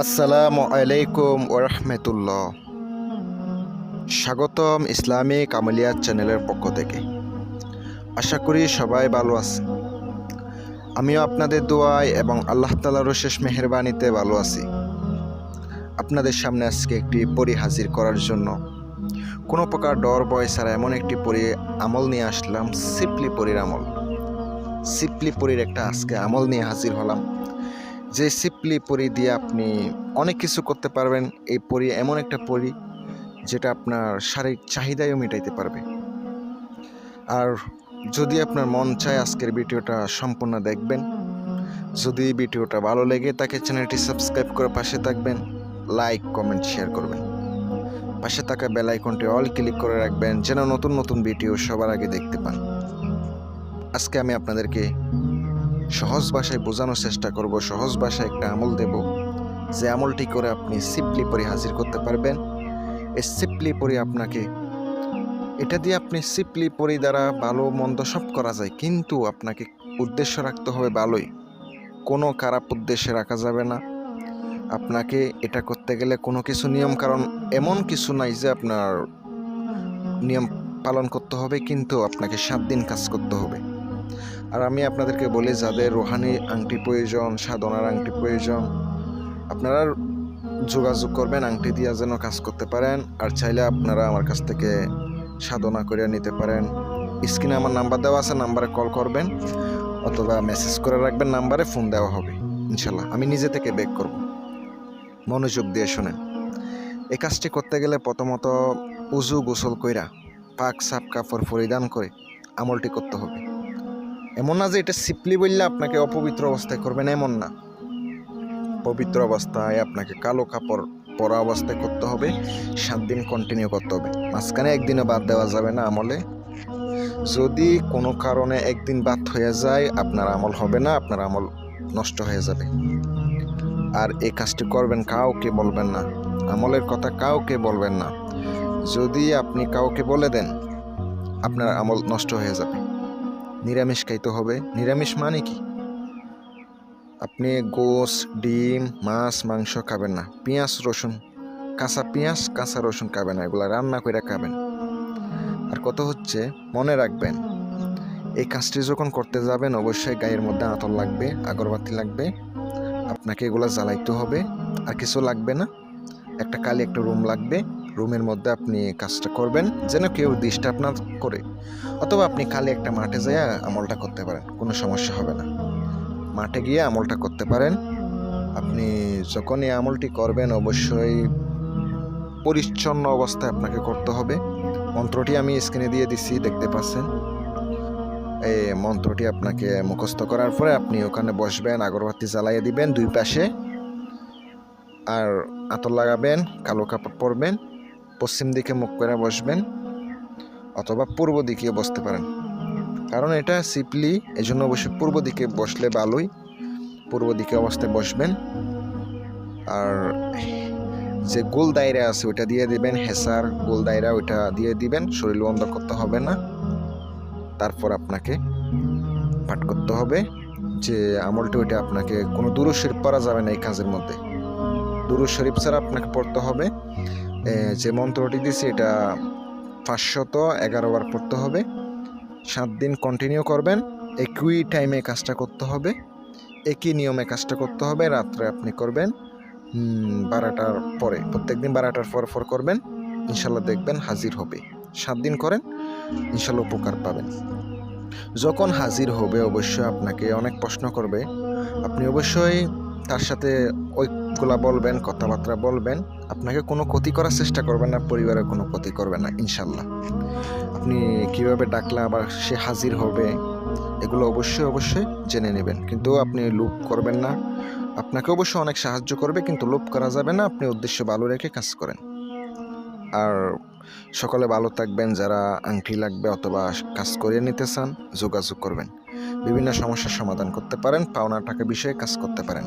আসসালামু আলাইকুম ওরহমতুল্লাহ স্বাগতম ইসলামিক আমলিয়াত চ্যানেলের পক্ষ থেকে। আশা করি সবাই ভালো আছেন। আমিও আপনাদের দোয়ায় এবং আল্লাহ তালারও শেষ মেহরবানিতে ভালো আছি। আপনাদের সামনে আজকে একটি পরি হাজির করার জন্য কোনো প্রকার ডর, ভয় ছাড়া এমন একটি পরি আমল নিয়ে আসলাম সিপলি পরির আমল। সিপলি পরির একটা আজকে আমল নিয়ে হাজির হলাম। যে সিপলি পরি দিয়ে আপনি অনেক কিছু করতে পারবেন, এই পরি এমন একটা পরি যেটা আপনার শারীরিক চাহিদাও মেটাইতে পারবে। আর যদি আপনার মন চায় আজকের ভিডিওটা সম্পূর্ণ দেখবেন, যদি ভিডিওটা ভালো লেগে তাকে চ্যানেলটি সাবস্ক্রাইব করে পাশে থাকবেন, লাইক, কমেন্ট, শেয়ার করবেন। পাশে থাকা বেল আইকনটি অল ক্লিক করে রাখবেন যেন নতুন নতুন ভিডিও সবার আগে দেখতে পান। আজকে আমি আপনাদেরকে সহজ ভাষায় বোঝানোর চেষ্টা করব, সহজ ভাষায় একটা আমল দেব, যে আমলটি করে আপনি সিপলি পরি হাজির করতে পারবেন। এই সিপলি পরি আপনাকে, এটা দিয়ে আপনি সিপলি পরি দ্বারা ভালো, মন্দ সব করা যায়, কিন্তু আপনাকে উদ্দেশ্য রাখতে হবে ভালোই। কোনো খারাপ উদ্দেশ্যে রাখা যাবে না। আপনাকে এটা করতে গেলে কোনো কিছু নিয়ম, কারণ এমন কিছু নাই যে আপনার নিয়ম পালন করতে হবে, কিন্তু আপনাকে সাত দিন কাজ করতে হবে। আর আমি আপনাদেরকে বলি, যাদের রোহানি আংটি প্রয়োজন, সাধনার আংটি প্রয়োজন, আপনারা যোগাযোগ করবেন, আংটি দিয়া যেন কাজ করতে পারেন, আর চাইলে আপনারা আমার কাছ থেকে সাধনা করে নিতে পারেন। স্ক্রিনে আমার নাম্বার দেওয়া আছে, নাম্বারে কল করবেন, অথবা মেসেজ করে রাখবেন, নাম্বারে ফোন দেওয়া হবে, ইনশাল্লাহ। আমি নিজে থেকে বেক করব। মনোযোগ দিয়ে শোনেন। এই কাজটি করতে গেলে প্রথমত উজু গোসল কইরা পাক সাপ কাপড় পরিধান করে আমলটি করতে হবে। এমন না যে এটা সিপলি বললে আপনাকে অপবিত্র অবস্থায় করবেন, এমন না। পবিত্র অবস্থায় আপনাকে কালো কাপড় পরা অবস্থায় করতে হবে, সাত দিন কন্টিনিউ করতে হবে। মাঝখানে একদিনও বাদ দেওয়া যাবে না আমলে। যদি কোনো কারণে একদিন বাদ হয়ে যায়, আপনার আমল হবে না, আপনার আমল নষ্ট হয়ে যাবে। আর এই কাজটি করবেন কাউকে বলবেন না। আমলের কথা কাউকে বলবেন না। যদি আপনি কাউকে বলে দেন, আপনার আমল নষ্ট হয়ে যাবে। নিরামিষ খাইতে হবে। নিরামিষ মানে কি? আপনি গোস ডিম, মাছ, মাংস খাবেন না। পেঁয়াজ, রসুন, কাঁচা পেঁয়াজ, কাঁচা রসুন খাবেন না, এগুলো রান্না করে খাবেন। আর কত হচ্ছে? মনে রাখবেন, এই কাজটি যখন করতে যাবেন, অবশ্যই গায়ের মধ্যে আতর লাগবে, আগরবাতি লাগবে, আপনাকে এগুলো জ্বালাইতে হবে। আর কিছু লাগবে না। একটা কালি একটা রুম লাগবে। রুমের মধ্যে আপনি কাজটা করবেন, যেন কেউ ডিস্টার্ব না করে। অথবা আপনি খালি একটা মাঠে যেয়ে আমলটা করতে পারেন, কোনো সমস্যা হবে না। মাঠে গিয়ে আমলটা করতে পারেন। আপনি যখন এই আমলটি করবেন, অবশ্যই পরিচ্ছন্ন অবস্থায় আপনাকে করতে হবে। মন্ত্রটি আমি স্ক্রিনে দিয়ে দিচ্ছি দেখতে পাচ্ছেন? এই মন্ত্রটি আপনাকে মুখস্থ করার পরে আপনি ওখানে বসবেন, আগরবাতি জ্বালাইয়ে দিবেন দুই পাশে। আর আতর লাগাবেন, কালো কাপড় পরবেন। পশ্চিম দিকে মুখ করে বসবেন অথবা পূর্ব দিকে বসতে পারেন। কারণ এটা সিপলি এই জন্য অবশ্যই পূর্ব দিকে বসলে ভালোই। পূর্ব দিকে অবস্থায় বসবেন। আর যে গোল দায়রা আছে ওইটা দিয়ে দিবেন, হেসার গোল দায়রা ওইটা দিয়ে দিবেন, শরীর বন্ধ করতে হবে না। তারপর আপনাকে পাঠ করতে হবে যে আমলটি ওইটা আপনাকে কোনো দূর শরীফ পড়া যাবে না এই কাজের মধ্যে। দূর শরীফ ছাড়া আপনাকে পড়তে হবে। যে মন্ত্রটি দিছি এটা পাঁচশত এগারো বার পড়তে হবে। সাত দিন কন্টিনিউ করবেন। একই টাইমে কাজটা করতে হবে। একই নিয়মে কাজটা করতে হবে। রাত্রে আপনি করবেন বারোটার পরে। প্রত্যেকদিন বারোটার পর পর করবেন। ইনশাল্লাহ দেখবেন হাজির হবে। সাত দিন করেন, ইনশাল্লাহ উপকার পাবেন। যখন হাজির হবে, অবশ্যই আপনাকে অনেক প্রশ্ন করবে। আপনি অবশ্যই তার সাথে ওইগুলা বলবেন, কথাবার্তা বলবেন, আপনাকে কোনো ক্ষতি করার চেষ্টা করবেন না, পরিবারের কোনো ক্ষতি করবেন না ইনশাল্লাহ আপনি কীভাবে ডাকলে আবার সে হাজির হবে, এগুলো অবশ্যই অবশ্যই জেনে নেবেন। কিন্তু আপনি লোভ করবেন না। আপনাকে অবশ্যই অনেক সাহায্য করবে, কিন্তু লোভ করা যাবে না, আপনি উদ্দেশ্য ভালো রেখে কাজ করেন। আর সকলে ভালো থাকবেন, যারা আংটি লাগবে অথবা কাজ করিয়ে নিতে চান, যোগাযোগ করবেন। বিভিন্ন সমস্যার সমাধান করতে পারেন, পাওনা টাকা বিষয়ে কাজ করতে পারেন।